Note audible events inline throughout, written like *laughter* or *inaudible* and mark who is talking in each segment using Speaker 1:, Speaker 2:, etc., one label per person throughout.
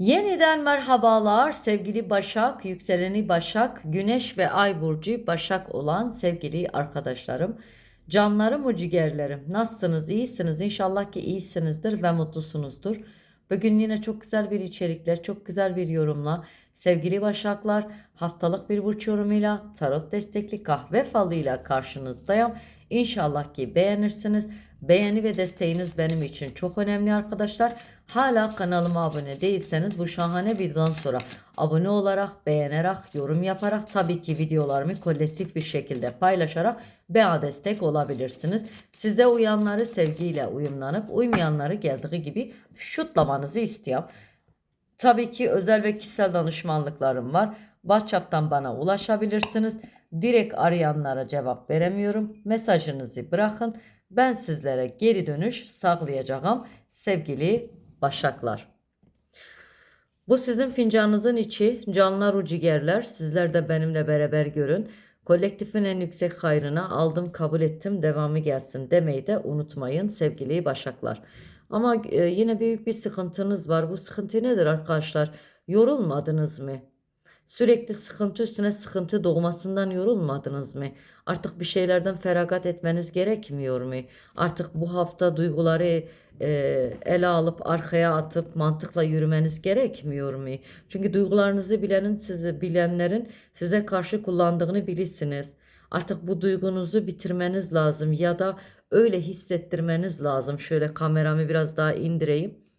Speaker 1: Yeniden merhabalar sevgili Başak, yükseleni Başak, Güneş ve Ay burcu Başak olan sevgili arkadaşlarım. Canlarım o ciğerlerim. Nasılsınız? İyisiniz. İnşallah ki iyisinizdir ve mutlusunuzdur. Bugün yine çok güzel bir içerikle, çok güzel bir yorumla sevgili Başaklar haftalık bir burç yorumuyla tarot destekli kahve falıyla karşınızdayım. İnşallah ki beğenirsiniz. Beğeni ve desteğiniz benim için çok önemli arkadaşlar. Hala kanalıma abone değilseniz bu şahane videodan sonra abone olarak, beğenerek, yorum yaparak tabii ki videolarımı kolektif bir şekilde paylaşarak bana destek olabilirsiniz. Size uyanları sevgiyle uyumlanıp uymayanları geldiği gibi şutlamanızı istiyorum. Tabii ki özel ve kişisel danışmanlıklarım var. WhatsApp'tan bana ulaşabilirsiniz. Direkt arayanlara cevap veremiyorum. Mesajınızı bırakın. Ben sizlere geri dönüş sağlayacağım sevgili Başaklar. Bu sizin fincanınızın içi, canlar u ciğerler. Sizler de benimle beraber görün. Kolektifin en yüksek hayrına aldım, kabul ettim, devamı gelsin demeyi de unutmayın sevgili Başaklar. Ama e, yine büyük bir sıkıntınız var. Bu sıkıntı nedir arkadaşlar? Yorulmadınız mı? Sürekli sıkıntı üstüne sıkıntı doğmasından yorulmadınız mı? Artık bir şeylerden feragat etmeniz gerekmiyor mu? Artık bu hafta duyguları e, ele alıp arkaya atıp mantıkla yürümeniz gerekmiyor mu? Çünkü duygularınızı bilenin sizi bilenlerin size karşı kullandığını bilirsiniz. Artık bu duygunuzu bitirmeniz lazım ya da öyle hissettirmeniz lazım. Şöyle kameramı biraz daha indireyim.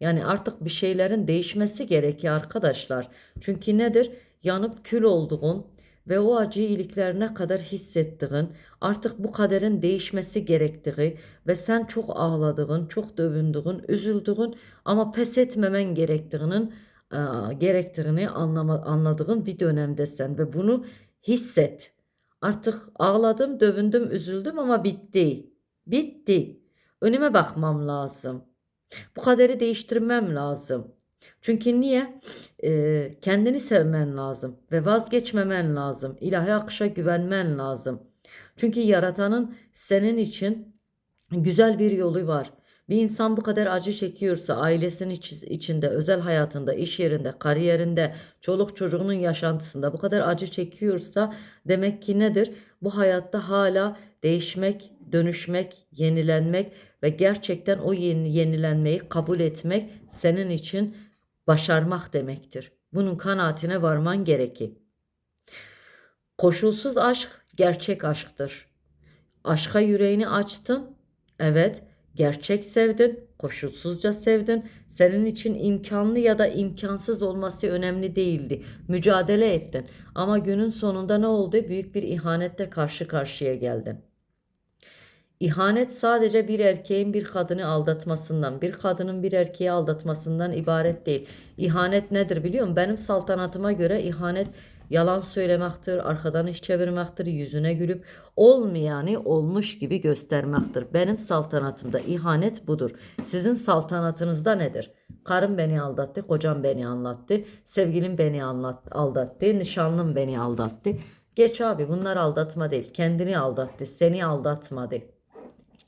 Speaker 1: Yani artık bir şeylerin değişmesi gerekiyor arkadaşlar. Çünkü nedir? Yanıp kül olduğun ve o acı iliklerine kadar hissettiğin, artık bu kaderin değişmesi gerektiği ve sen çok ağladığın, çok dövündüğün, üzüldüğün ama pes etmemen gerektiğinin e, gerektiğini anlama, anladığın bir dönemdesin ve bunu hisset. Artık ağladım, dövündüm, üzüldüm ama bitti. Bitti. Önüme bakmam lazım. Bu kaderi değiştirmem lazım. Çünkü niye? Ee, kendini sevmen lazım ve vazgeçmemen lazım. İlahi akışa güvenmen lazım. Çünkü yaratanın senin için güzel bir yolu var. Bir insan bu kadar acı çekiyorsa ailesinin iç- içinde, özel hayatında, iş yerinde, kariyerinde, çoluk çocuğunun yaşantısında bu kadar acı çekiyorsa demek ki nedir? Bu hayatta hala değişmek, dönüşmek, yenilenmek ve gerçekten o yeni, yenilenmeyi kabul etmek senin için başarmak demektir. Bunun kanaatine varman gerekir. Koşulsuz aşk gerçek aşktır. Aşka yüreğini açtın. Evet, gerçek sevdin, koşulsuzca sevdin. Senin için imkanlı ya da imkansız olması önemli değildi. Mücadele ettin. Ama günün sonunda ne oldu? Büyük bir ihanetle karşı karşıya geldin. İhanet sadece bir erkeğin bir kadını aldatmasından, bir kadının bir erkeği aldatmasından ibaret değil. İhanet nedir biliyor musun? Benim saltanatıma göre ihanet yalan söylemektir, arkadan iş çevirmektir, yüzüne gülüp olmayanı olmuş gibi göstermektir. Benim saltanatımda ihanet budur. Sizin saltanatınızda nedir? Karım beni aldattı, kocam beni anlattı, sevgilim beni anlat, aldattı, nişanlım beni aldattı. Geç abi bunlar aldatma değil. Kendini aldattı, seni aldatmadı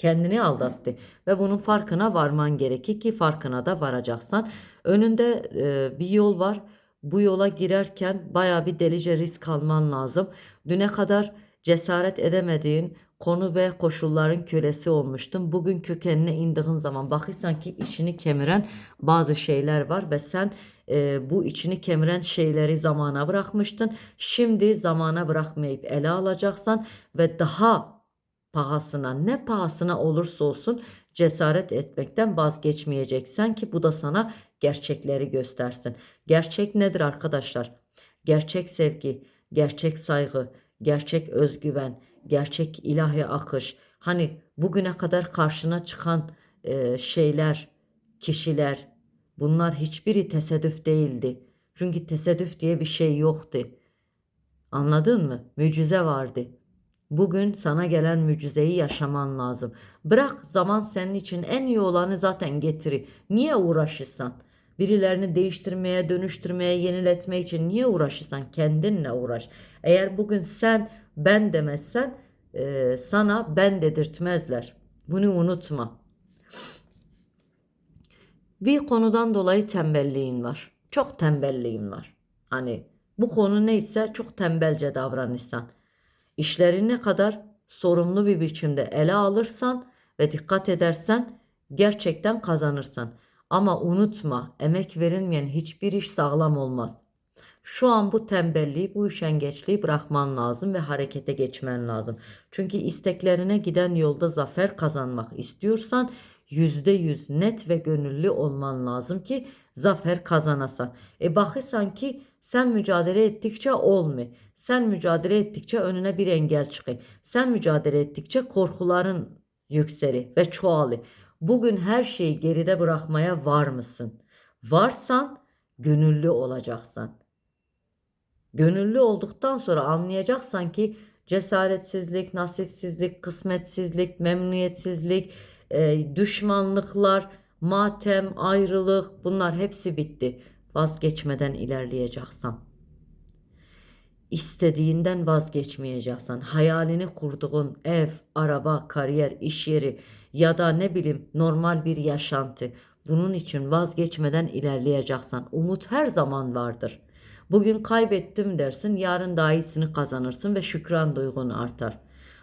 Speaker 1: kendini aldattı ve bunun farkına varman gerekir ki farkına da varacaksan. Önünde e, bir yol var. Bu yola girerken baya bir delice risk alman lazım. Düne kadar cesaret edemediğin konu ve koşulların kölesi olmuştun. Bugün kökenine indiğin zaman bakırsan ki içini kemiren bazı şeyler var ve sen e, bu içini kemiren şeyleri zamana bırakmıştın. Şimdi zamana bırakmayıp ele alacaksan ve daha pahasına ne pahasına olursa olsun cesaret etmekten vazgeçmeyeceksen ki bu da sana gerçekleri göstersin. Gerçek nedir arkadaşlar? Gerçek sevgi, gerçek saygı, gerçek özgüven, gerçek ilahi akış. Hani bugüne kadar karşına çıkan e, şeyler, kişiler bunlar hiçbiri tesadüf değildi. Çünkü tesadüf diye bir şey yoktu. Anladın mı? Mucize vardı. Bugün sana gelen mucizeyi yaşaman lazım. Bırak zaman senin için en iyi olanı zaten getiri. Niye uğraşırsan? Birilerini değiştirmeye, dönüştürmeye, yeniletmeye için niye uğraşırsan? Kendinle uğraş. Eğer bugün sen ben demezsen e, sana ben dedirtmezler. Bunu unutma. Bir konudan dolayı tembelliğin var. Çok tembelliğin var. Hani bu konu neyse çok tembelce davranırsan. İşleri ne kadar sorumlu bir biçimde ele alırsan ve dikkat edersen gerçekten kazanırsan. Ama unutma emek verilmeyen hiçbir iş sağlam olmaz. Şu an bu tembelliği, bu üşengeçliği bırakman lazım ve harekete geçmen lazım. Çünkü isteklerine giden yolda zafer kazanmak istiyorsan %100 net ve gönüllü olman lazım ki zafer kazanasan. E bakırsan ki sen mücadele ettikçe olmuyor. Sen mücadele ettikçe önüne bir engel çıkıyor. Sen mücadele ettikçe korkuların yükseli ve çoğalı. Bugün her şeyi geride bırakmaya var mısın? Varsan gönüllü olacaksan. Gönüllü olduktan sonra anlayacaksan ki cesaretsizlik, nasipsizlik, kısmetsizlik, memnuniyetsizlik, e, düşmanlıklar, matem, ayrılık bunlar hepsi bitti. Vazgeçmeden ilerleyeceksen. İstediğinden vazgeçmeyeceksen, hayalini kurduğun ev, araba, kariyer, iş yeri ya da ne bileyim normal bir yaşantı. Bunun için vazgeçmeden ilerleyeceksen. Umut her zaman vardır. Bugün kaybettim dersin, yarın daha iyisini kazanırsın ve şükran duygun artar.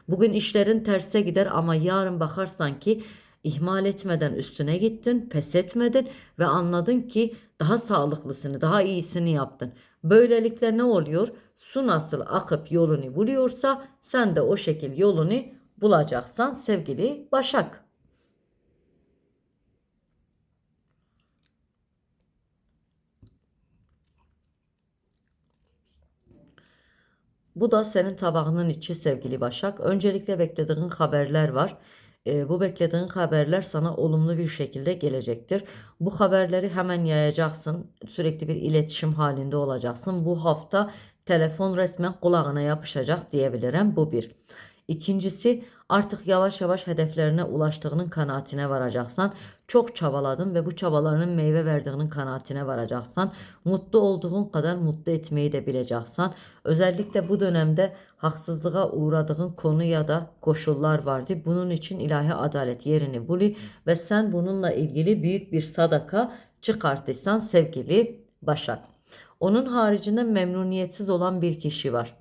Speaker 1: Bugün işlerin terse gider ama yarın bakarsan ki ihmal etmeden üstüne gittin, pes etmedin ve anladın ki daha sağlıklısını, daha iyisini yaptın. Böylelikle ne oluyor? Su nasıl akıp yolunu buluyorsa sen de o şekil yolunu bulacaksan sevgili Başak. Bu da senin tabağının içi sevgili Başak. Öncelikle beklediğin haberler var. E, bu beklediğin haberler sana olumlu bir şekilde gelecektir. Bu haberleri hemen yayacaksın. Sürekli bir iletişim halinde olacaksın. Bu hafta telefon resmen kulağına yapışacak diyebilirim. Bu bir. İkincisi artık yavaş yavaş hedeflerine ulaştığının kanaatine varacaksan, çok çabaladın ve bu çabalarının meyve verdiğinin kanaatine varacaksan, mutlu olduğun kadar mutlu etmeyi de bileceksen, özellikle bu dönemde haksızlığa uğradığın konu ya da koşullar vardı. Bunun için ilahi adalet yerini buli ve sen bununla ilgili büyük bir sadaka çıkartırsan sevgili Başak. Onun haricinde memnuniyetsiz olan bir kişi var.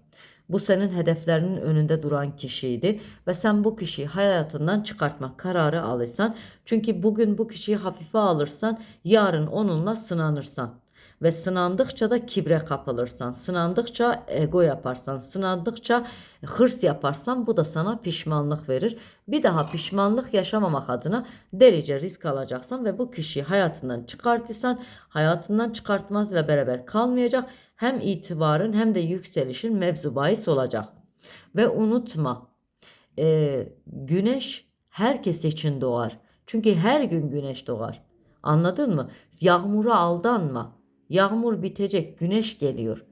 Speaker 1: Bu senin hedeflerinin önünde duran kişiydi ve sen bu kişiyi hayatından çıkartmak kararı alırsan çünkü bugün bu kişiyi hafife alırsan yarın onunla sınanırsan ve sınandıkça da kibre kapılırsan, sınandıkça ego yaparsan, sınandıkça hırs yaparsan bu da sana pişmanlık verir. Bir daha pişmanlık yaşamamak adına delice risk alacaksan ve bu kişiyi hayatından çıkartırsan hayatından çıkartmazla beraber kalmayacak. Hem itibarın hem de yükselişin mevzu bahis olacak. Ve unutma e, güneş herkes için doğar. Çünkü her gün güneş doğar. Anladın mı? Yağmura aldanma. Yağmur bitecek, güneş geliyor.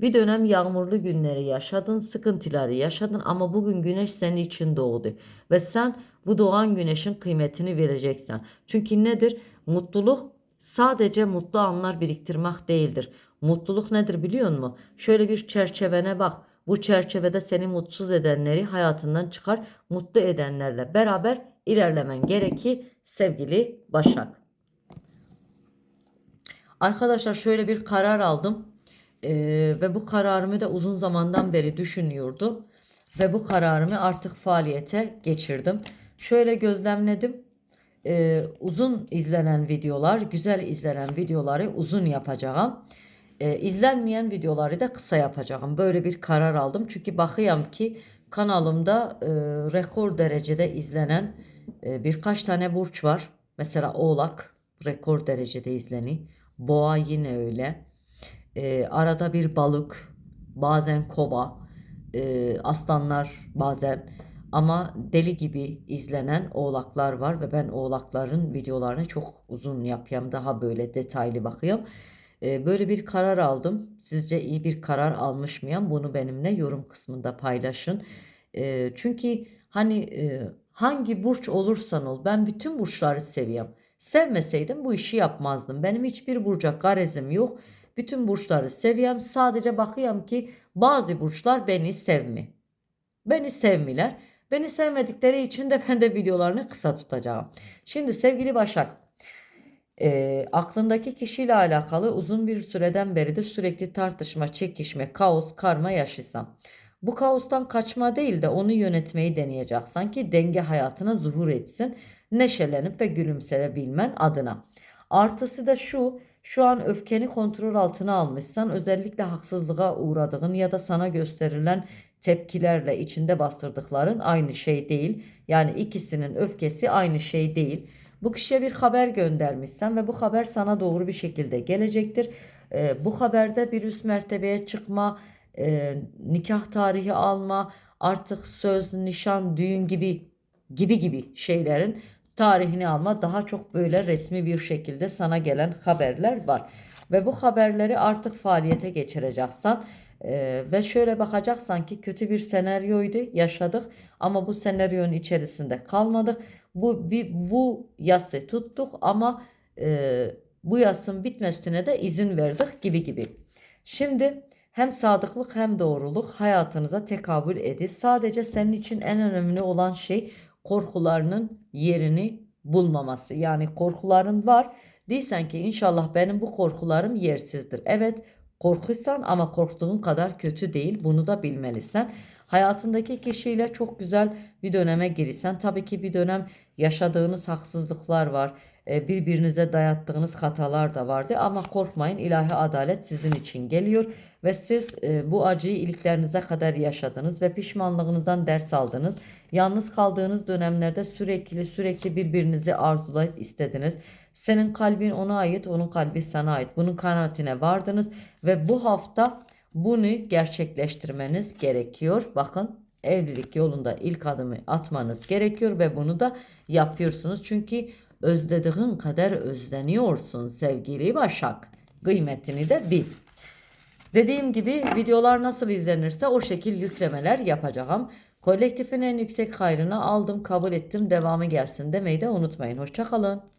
Speaker 1: Bir dönem yağmurlu günleri yaşadın, sıkıntıları yaşadın ama bugün güneş senin için doğdu. Ve sen bu doğan güneşin kıymetini vereceksin. Çünkü nedir? Mutluluk sadece mutlu anlar biriktirmek değildir. Mutluluk nedir biliyor musun? Şöyle bir çerçevene bak. Bu çerçevede seni mutsuz edenleri hayatından çıkar, mutlu edenlerle beraber ilerlemen gerekir sevgili Başak. Arkadaşlar şöyle bir karar aldım. Ee, ve bu kararımı da uzun zamandan beri düşünüyordum. Ve bu kararımı artık faaliyete geçirdim. Şöyle gözlemledim. Ee, uzun izlenen videolar, güzel izlenen videoları uzun yapacağım. Ee, izlenmeyen videoları da kısa yapacağım. Böyle bir karar aldım. Çünkü bakıyorum ki kanalımda e, rekor derecede izlenen e, birkaç tane burç var. Mesela Oğlak rekor derecede izleniyor. Boğa yine öyle. E, arada bir balık, bazen kova, e, aslanlar bazen ama deli gibi izlenen oğlaklar var ve ben oğlakların videolarını çok uzun yapıyorum. Daha böyle detaylı bakıyorum. E, böyle bir karar aldım. Sizce iyi bir karar almış mıyım? Bunu benimle yorum kısmında paylaşın. E, çünkü hani e, hangi burç olursan ol ben bütün burçları seviyorum. Sevmeseydim bu işi yapmazdım. Benim hiçbir burca garezim yok. Bütün burçları seviyorum. Sadece bakıyorum ki bazı burçlar beni sevmi. Beni sevmiler. Beni sevmedikleri için de *laughs* ben de videolarını kısa tutacağım. Şimdi sevgili Başak. Ee, aklındaki kişiyle alakalı uzun bir süreden beridir sürekli tartışma, çekişme, kaos, karma yaşasam. Bu kaostan kaçma değil de onu yönetmeyi deneyeceksin ki denge hayatına zuhur etsin. Neşelenip ve gülümseyebilmen adına. Artısı da şu, şu an öfkeni kontrol altına almışsan özellikle haksızlığa uğradığın ya da sana gösterilen tepkilerle içinde bastırdıkların aynı şey değil. Yani ikisinin öfkesi aynı şey değil. Bu kişiye bir haber göndermişsen ve bu haber sana doğru bir şekilde gelecektir. Ee, bu haberde bir üst mertebeye çıkma, e, nikah tarihi alma, artık söz, nişan, düğün gibi gibi gibi şeylerin tarihini alma daha çok böyle resmi bir şekilde sana gelen haberler var. Ve bu haberleri artık faaliyete geçireceksen e, ve şöyle bakacaksan ki kötü bir senaryoydu yaşadık ama bu senaryonun içerisinde kalmadık. Bu bir bu yası tuttuk ama e, bu yasın bitmesine de izin verdik gibi gibi. Şimdi hem sadıklık hem doğruluk hayatınıza tekabül edin. Sadece senin için en önemli olan şey korkularının yerini bulmaması. Yani korkuların var. Değilsen ki inşallah benim bu korkularım yersizdir. Evet korkuysan ama korktuğun kadar kötü değil. Bunu da bilmelisin. Hayatındaki kişiyle çok güzel bir döneme girirsen tabii ki bir dönem yaşadığınız haksızlıklar var. E, Birbirinize dayattığınız hatalar da vardı ama korkmayın ilahi adalet sizin için geliyor ve siz e, bu acıyı iliklerinize kadar yaşadınız ve pişmanlığınızdan ders aldınız. Yalnız kaldığınız dönemlerde sürekli sürekli birbirinizi arzulayıp istediniz. Senin kalbin ona ait, onun kalbi sana ait. Bunun kanaatine vardınız ve bu hafta bunu gerçekleştirmeniz gerekiyor. Bakın evlilik yolunda ilk adımı atmanız gerekiyor ve bunu da yapıyorsunuz. Çünkü özlediğin kadar özleniyorsun sevgili Başak. Kıymetini de bil. Dediğim gibi videolar nasıl izlenirse o şekil yüklemeler yapacağım. Kolektifin en yüksek hayrını aldım, kabul ettim, devamı gelsin demeyi de unutmayın. Hoşçakalın.